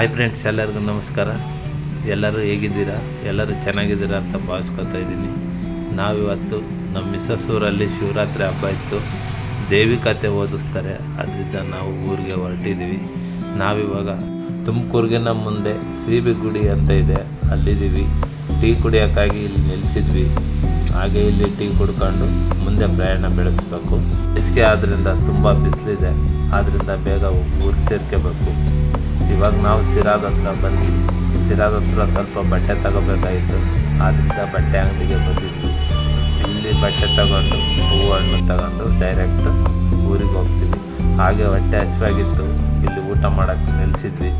Hi friends ಎಲ್ಲರಿಗೂ ನಮಸ್ಕಾರ. ಎಲ್ಲರೂ ಹೇಗಿದ್ದೀರಾ? ಎಲ್ಲರೂ ಚೆನ್ನಾಗಿದ್ದೀರಾ ಅಂತ ಭಾವಿಸ್ಕೊತಾ ಇದ್ದೀನಿ. ನಾವಿವತ್ತು ನಮ್ಮ ಮಿಸಸ್ ಊರಲ್ಲಿ ಶಿವರಾತ್ರಿ ಹಬ್ಬ ಇತ್ತು. ದೇವಿ ಕತೆ ಓದಿಸ್ತಾರೆ. ಅದರಿಂದ ನಾವು ಊರಿಗೆ ಹೊರಟಿದ್ದೀವಿ. ನಾವಿವಾಗ ತುಮಕೂರಿಗಿನ ಮುಂದೆ ಸಿಬಿ ಗುಡಿ ಅಂತ ಇದೆ. ಅಲ್ಲಿದ್ದೀವಿ. ಟೀ ಕುಡಿಯೋಕ್ಕಾಗಿ ಇಲ್ಲಿ ನಿಲ್ಲಿಸಿದ್ವಿ. ಹಾಗೆ ಇಲ್ಲಿ ಟೀ ಕುಡ್ಕೊಂಡು ಮುಂದೆ ಪ್ರಯಾಣ ಬೆಳೆಸಬೇಕು. ಬೇಸಿಗೆ ಆದ್ದರಿಂದ ತುಂಬ ಬಿಸಿಲಿದೆ. ಆದ್ದರಿಂದ ಬೇಗ ಊರು ಸೇರ್ಕೋಬೇಕು. ಇವಾಗ ನಾವು ಸಿರಾದ ಹತ್ರ ಬಂದ್ವಿ. ಸಿರಾದ ಹತ್ರ ಸ್ವಲ್ಪ ಬಟ್ಟೆ ತಗೋಬೇಕಾಯಿತು ಆದ್ದರಿಂದ ಬಟ್ಟೆ ಅಂಗಡಿಗೆ ಬಂದಿದ್ವಿ. ಇಲ್ಲಿ ಬಟ್ಟೆ ತಗೊಂಡು ಹೂವು ಹಣ್ಣು ತಗೊಂಡು ಡೈರೆಕ್ಟ್ ಊರಿಗೆ ಹೋಗ್ತೀವಿ. ಹಾಗೆ ಹೊಟ್ಟೆ ಹಸಿವಾಗಿತ್ತು. ಇಲ್ಲಿ ಊಟ ಮಾಡೋಕ್ಕೆ ನಿಲ್ಲಿಸಿದ್ವಿ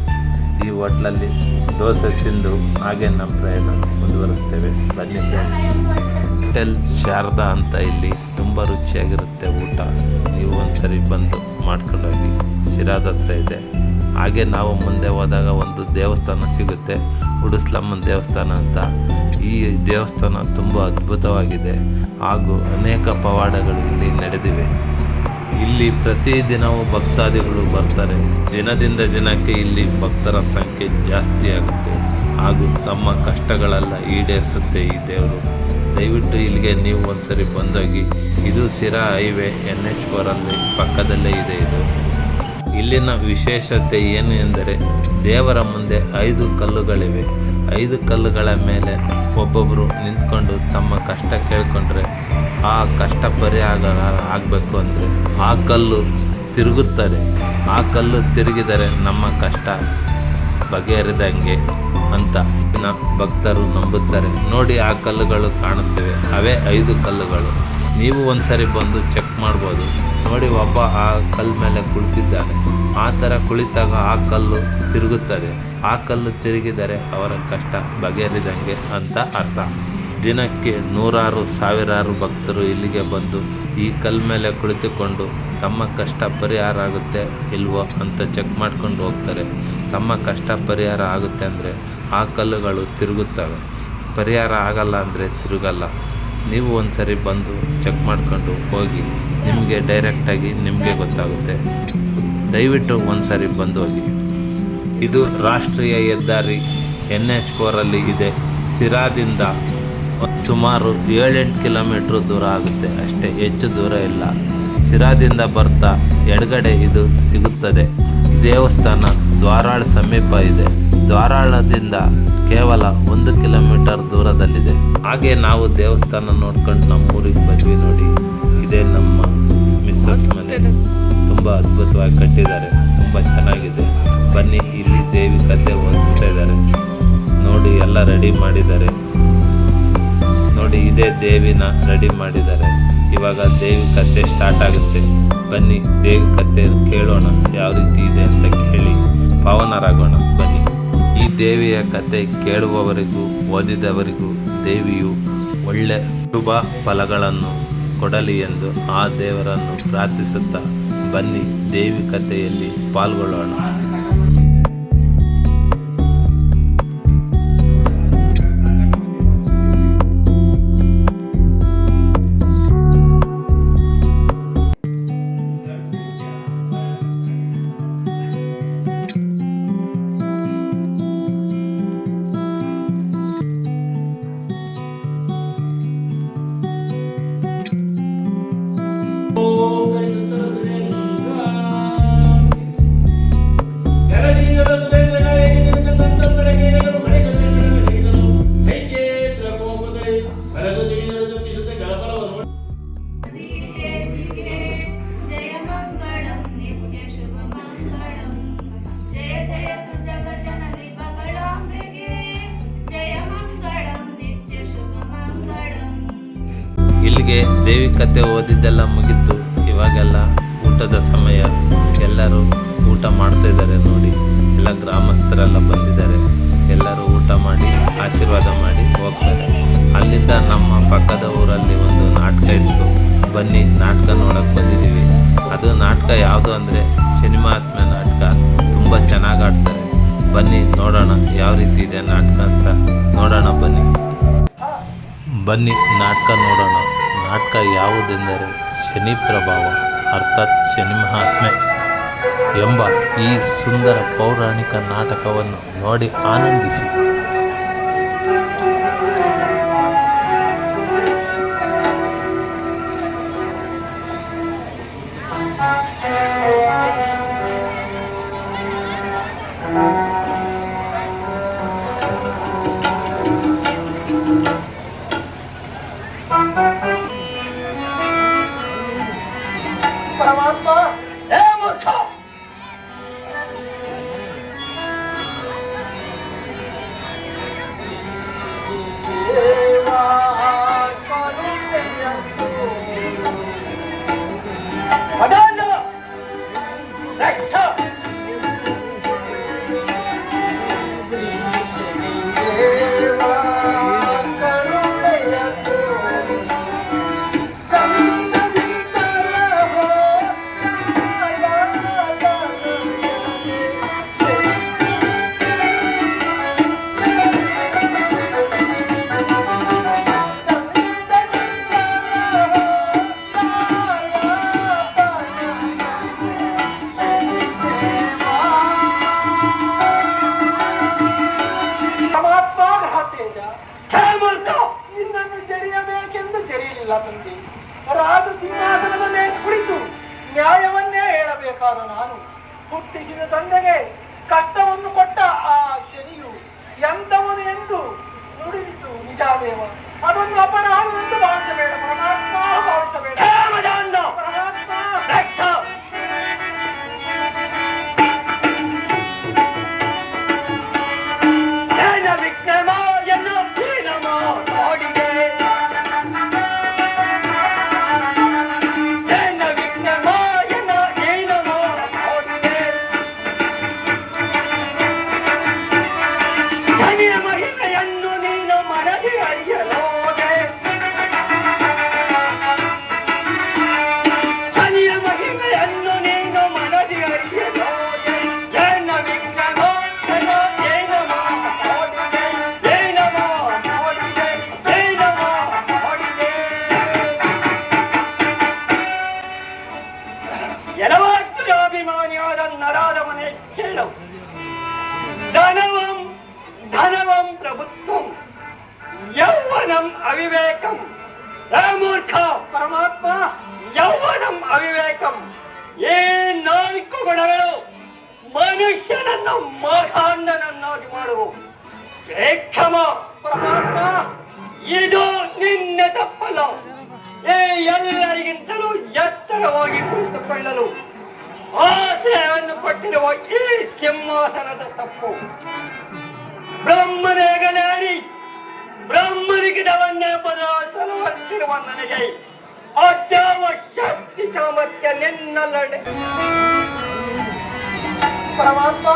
ಈ ಹೋಟ್ಲಲ್ಲಿ ದೋಸೆ ತಿಂದು ಹಾಗೆ ನಮ್ಮ ಪ್ರಯಾಣ ಮುಂದುವರಿಸ್ತೇವೆ. ಬನ್ನಿ ಫ್ರೆಂಡ್ಸ್ ಹೋಟೆಲ್ ಶಾರದಾ ಅಂತ ಇಲ್ಲಿ ತುಂಬ ರುಚಿಯಾಗಿರುತ್ತೆ ಊಟ. ನೀವು ಒಂದ್ಸರಿ ಬಂದು ಮಾಡ್ಕೊಂಡೋಗಿ. ಶಿರಾದ ಹತ್ರ ಇದೆ. ಹಾಗೆ ನಾವು ಮುಂದೆ ಹೋದಾಗ ಒಂದು ದೇವಸ್ಥಾನ ಸಿಗುತ್ತೆ. ಉಡುಸ್ಲಮ್ಮನ ದೇವಸ್ಥಾನ ಅಂತ. ಈ ದೇವಸ್ಥಾನ ತುಂಬ ಅದ್ಭುತವಾಗಿದೆ. ಹಾಗೂ ಅನೇಕ ಪವಾಡಗಳು ಇಲ್ಲಿ ನಡೆದಿವೆ. ಇಲ್ಲಿ ಪ್ರತಿದಿನವೂ ಭಕ್ತಾದಿಗಳು ಬರ್ತಾರೆ. ದಿನದಿಂದ ದಿನಕ್ಕೆ ಇಲ್ಲಿ ಭಕ್ತರ ಸಂಖ್ಯೆ ಜಾಸ್ತಿ ಆಗುತ್ತೆ. ಹಾಗೂ ತಮ್ಮ ಕಷ್ಟಗಳೆಲ್ಲ ಈಡೇರಿಸುತ್ತೆ ಈ ದೇವರು. ದಯವಿಟ್ಟು ಇಲ್ಲಿಗೆ ನೀವು ಒಂದ್ಸರಿ ಬಂದೋಗಿ, ಇದು ಸಿರಾ ಹೈವೇ ಎನ್ ಎಚ್ ಫೋರಲ್ಲಿ ಪಕ್ಕದಲ್ಲೇ ಇದೆ ಇದು. ಇಲ್ಲಿನ ವಿಶೇಷತೆ ಏನು ಎಂದರೆ ದೇವರ ಮುಂದೆ ಐದು ಕಲ್ಲುಗಳಿವೆ. ಐದು ಕಲ್ಲುಗಳ ಮೇಲೆ ಒಬ್ಬೊಬ್ಬರು ನಿಂತ್ಕೊಂಡು ತಮ್ಮ ಕಷ್ಟ ಕೇಳಿಕೊಂಡ್ರೆ ಆ ಕಷ್ಟ ಪರಿಹಾರ ಆಗಬೇಕು ಅಂದರೆ ಆ ಕಲ್ಲು ತಿರುಗುತ್ತದೆ. ಆ ಕಲ್ಲು ತಿರುಗಿದರೆ ನಮ್ಮ ಕಷ್ಟ ಬಗೆಹರಿದಂಗೆ ಅಂತ ಭಕ್ತರು ನಂಬುತ್ತಾರೆ. ನೋಡಿ ಆ ಕಲ್ಲುಗಳು ಕಾಣುತ್ತವೆ. ಅವೇ ಐದು ಕಲ್ಲುಗಳು. ನೀವು ಒಂದ್ಸರಿ ಬಂದು ಚೆಕ್ ಮಾಡ್ಬೋದು. ನೋಡಿ ಒಬ್ಬ ಆ ಕಲ್ಲು ಮೇಲೆ ಕುಳಿತಿದ್ದಾನೆ. ಆ ಥರ ಕುಳಿತಾಗ ಆ ಕಲ್ಲು ತಿರುಗುತ್ತದೆ. ಆ ಕಲ್ಲು ತಿರುಗಿದರೆ ಅವರ ಕಷ್ಟ ಬಗೆಹರಿದಂಗೆ ಅಂತ ಅರ್ಥ. ದಿನಕ್ಕೆ ನೂರಾರು, ಸಾವಿರಾರು ಭಕ್ತರು ಇಲ್ಲಿಗೆ ಬಂದು ಈ ಕಲ್ಲು ಮೇಲೆ ಕುಳಿತುಕೊಂಡು ತಮ್ಮ ಕಷ್ಟ ಪರಿಹಾರ ಆಗುತ್ತೆ ಇಲ್ವೋ ಅಂತ ಚೆಕ್ ಮಾಡ್ಕೊಂಡು ಹೋಗ್ತಾರೆ. ತಮ್ಮ ಕಷ್ಟ ಪರಿಹಾರ ಆಗುತ್ತೆ ಅಂದರೆ ಆ ಕಲ್ಲುಗಳು ತಿರುಗುತ್ತವೆ. ಪರಿಹಾರ ಆಗಲ್ಲ ಅಂದರೆ ತಿರುಗಲ್ಲ. ನೀವು ಒಂದ್ಸರಿ ಬಂದು ಚೆಕ್ ಮಾಡ್ಕೊಂಡು ಹೋಗಿ, ನಿಮಗೆ ಡೈರೆಕ್ಟಾಗಿ ನಿಮಗೆ ಗೊತ್ತಾಗುತ್ತೆ. ದಯವಿಟ್ಟು ಒಂದ್ಸರಿ ಬಂದು ಹೋಗಿ. ಇದು ರಾಷ್ಟ್ರೀಯ ಹೆದ್ದಾರಿ ಎನ್ ಎಚ್ ಫೋರಲ್ಲಿ ಇದೆ. ಸಿರಾದಿಂದ ಸುಮಾರು ಏಳೆಂಟು ಕಿಲೋಮೀಟ್ರ್ ದೂರ ಆಗುತ್ತೆ. ಅಷ್ಟೇ ಹೆಚ್ಚು ದೂರ ಇಲ್ಲ. ಸಿರಾದಿಂದ ಬರ್ತಾ ಎಡಗಡೆ ಇದು ಸಿಗುತ್ತದೆ. ದೇವಸ್ಥಾನ ದ್ವಾರಾಳ ಸಮೀಪ ಇದೆ. ದ್ವಾರಾಳದಿಂದ ಕೇವಲ ಒಂದು ಕಿಲೋಮೀಟರ್ ದೂರದಲ್ಲಿದೆ. ಹಾಗೆ ನಾವು ದೇವಸ್ಥಾನ ನೋಡ್ಕೊಂಡು ನಮ್ಮ ಊರಿಗೆ ಬಂದ್ವಿ ನೋಡಿ ಇದೇ ನಮ್ಮ ಮಿಸ್ಸಸ್ ಮನೆ. ತುಂಬ ಅದ್ಭುತವಾಗಿ ಕಟ್ಟಿದ್ದಾರೆ. ತುಂಬ ಚೆನ್ನಾಗಿದೆ. ಬನ್ನಿ, ಇಲ್ಲಿ ದೇವಿ ಕತೆ ಓದಿಸ್ತಾ ಇದ್ದಾರೆ. ನೋಡಿ, ಎಲ್ಲ ರೆಡಿ ಮಾಡಿದ್ದಾರೆ. ನೋಡಿ, ಇದೇ ದೇವಿನ ರೆಡಿ ಮಾಡಿದ್ದಾರೆ. ಇವಾಗ ದೇವಿ ಕತೆ ಸ್ಟಾರ್ಟ್ ಆಗುತ್ತೆ. ಬನ್ನಿ, ದೇವಿ ಕತೆ ಕೇಳೋಣ. ಯಾವ ರೀತಿ ಇದೆ ಅಂತ ಕೇಳಿ. ಪಾವನರಾಗೋಣ. ಬನ್ನಿ. ಈ ದೇವಿಯ ಕತೆ ಕೇಳುವವರಿಗೂ ಓದಿದವರಿಗೂ ದೇವಿಯು ಒಳ್ಳೆ ಶುಭ ಫಲಗಳನ್ನು ಕೊಡಲಿ ಎಂದು ಆ ದೇವರನ್ನು ಪ್ರಾರ್ಥಿಸುತ್ತಾ ಬನ್ನಿ ದೇವಿ ಕಥೆಯಲ್ಲಿ ಪಾಲ್ಗೊಳ್ಳೋಣ. ಇಲ್ಲಿಗೆ ದೇವಿ ಕತೆ ಓದಿದ್ದೆಲ್ಲ ಮುಗಿತು. ಇವಾಗೆಲ್ಲ ಊಟದ ಸಮಯ. ಎಲ್ಲರೂ ಊಟ ಮಾಡ್ತಾ ಇದ್ದಾರೆ ನೋಡಿ. ಎಲ್ಲ ಗ್ರಾಮಸ್ಥರೆಲ್ಲ ಬಂದಿದ್ದಾರೆ. ಎಲ್ಲರೂ ಊಟ ಮಾಡಿ, ಆಶೀರ್ವಾದ ಮಾಡಿ ಹೋಗ್ತಾರೆ. ಅಲ್ಲಿಂದ ನಮ್ಮ ಪಕ್ಕದ ಊರಲ್ಲಿ ಒಂದು ನಾಟಕ ಇತ್ತು. ಬನ್ನಿ, ನಾಟಕ ನೋಡಕ್ಕೆ ಬಂದಿದ್ದೀವಿ. ಅದು ನಾಟಕ ಯಾವುದು ಅಂದರೆ ಸಿನಿಮಾ ಆತ್ಮ ನಾಟಕ. ತುಂಬ ಚೆನ್ನಾಗಿ ಆಡ್ತಾರೆ. ಬನ್ನಿ, ನೋಡೋಣ ಯಾವ ರೀತಿ ಇದೆ ನಾಟಕ ಅಂತ. ನೋಡೋಣ ಬನ್ನಿ. ಬನ್ನಿ, ನಾಟಕ ನೋಡೋಣ. ನಾಟಕ ಯಾವುದೆಂದರೆ ಶನಿ ಪ್ರಭಾವ ಅರ್ಥಾತ್ ಶನಿ ಮಹಾತ್ಮೆ ಎಂಬ ಈ ಸುಂದರ ಪೌರಾಣಿಕ ನಾಟಕವನ್ನು ನೋಡಿ ಆನಂದಿಸಿ. ಪರಮಾತ್ಮ ಏ ಹೇಳಬೇಕಾದ ನಾನು ಹುಟ್ಟಿಸಿದ ತಂದೆಗೆ ಕಟ್ಟವನ್ನು ಕೊಟ್ಟ ಆ ಶನಿಯು ಎಂಥವನು ಎಂದು ನುಡಿದಿತು ನಿಜಾದೇವ. ಅದೊಂದು ಅಪರಾಧವೆಂದು ಭಾವಿಸಬೇಡ, ಪರಮಾತ್ಮ ಭಾವಿಸಬೇಡ. ಅವಿವೇಕಂ. ಏ ನಾಲ್ಕು ಗುಣಗಳು? ಮನುಷ್ಯನನ್ನು ಮಾಖಾಂಡನನ್ನಾಗಿ ಮಾಡುವು. ಕ್ಷಮ, ಪರಮಾತ್ಮ, ಇದು ನಿನ್ನ ತಪ್ಪಲ್ಲ. ಏ ಎಲ್ಲರಿಗಿಂತಲೂ ಎತ್ತರವಾಗಿ ಕುಳಿತುಕೊಳ್ಳಲು. ಆಶ್ರಯವನ್ನು ಕೊಟ್ಟಿರುವ ಈ ಸಿಂಹಾಸನದ ತಪ್ಪು. ಬ್ರಹ್ಮನೇಗನಾರಿ ಬ್ರಹ್ಮನಿಗಿದವನ್ನೇ ಬದಲಾಯಿಸಲು ಹತ್ತಿರುವ ನನಗೆ. ಅದ್ಯಾವ ಶಕ್ತಿ ಸಾಮರ್ಥ್ಯ ನಿನ್ನಲ್ಲಡೆ. ಪರಮಾತ್ಮ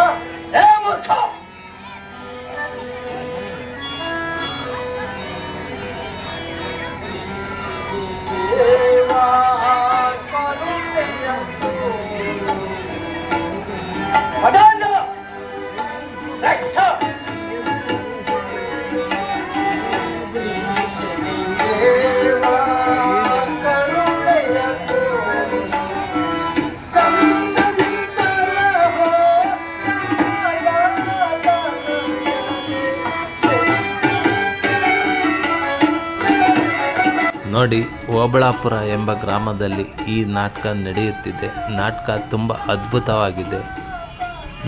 ನೋಡಿ, ಓಬಳಾಪುರ ಎಂಬ ಗ್ರಾಮದಲ್ಲಿ ಈ ನಾಟಕ ನಡೆಯುತ್ತಿದೆ. ನಾಟಕ ತುಂಬ ಅದ್ಭುತವಾಗಿದೆ.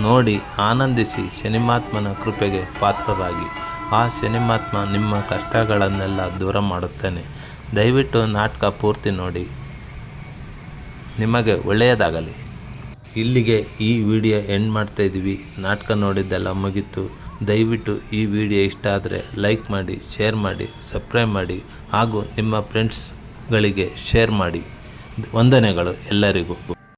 ನೋಡಿ, ಆನಂದಿಸಿ ಶನಿಮಾತ್ಮನ ಕೃಪೆಗೆ ಪಾತ್ರರಾಗಿ. ಆ ಶನಿಮಾತ್ಮ ನಿಮ್ಮ ಕಷ್ಟಗಳನ್ನೆಲ್ಲ ದೂರ ಮಾಡುತ್ತೇನೆ. ದಯವಿಟ್ಟು ನಾಟಕ ಪೂರ್ತಿ ನೋಡಿ. ನಿಮಗೆ ಒಳ್ಳೆಯದಾಗಲಿ. ಇಲ್ಲಿಗೆ ಈ ವಿಡಿಯೋ ಎಂಡ್ ಮಾಡ್ತಾ ಇದ್ದೀವಿ ನಾಟಕ ನೋಡಿದ್ದೆಲ್ಲ ಮುಗೀತು. ದಯವಿಟ್ಟು ಈ ವಿಡಿಯೋ ಇಷ್ಟ ಆದರೆ ಲೈಕ್ ಮಾಡಿ, ಶೇರ್ ಮಾಡಿ, ಸಬ್ಸ್ಕ್ರೈಬ್ ಮಾಡಿ ಹಾಗೂ ನಿಮ್ಮ ಫ್ರೆಂಡ್ಸ್ಗಳಿಗೆ ಶೇರ್ ಮಾಡಿ. ವಂದನೆಗಳು ಎಲ್ಲರಿಗೂ.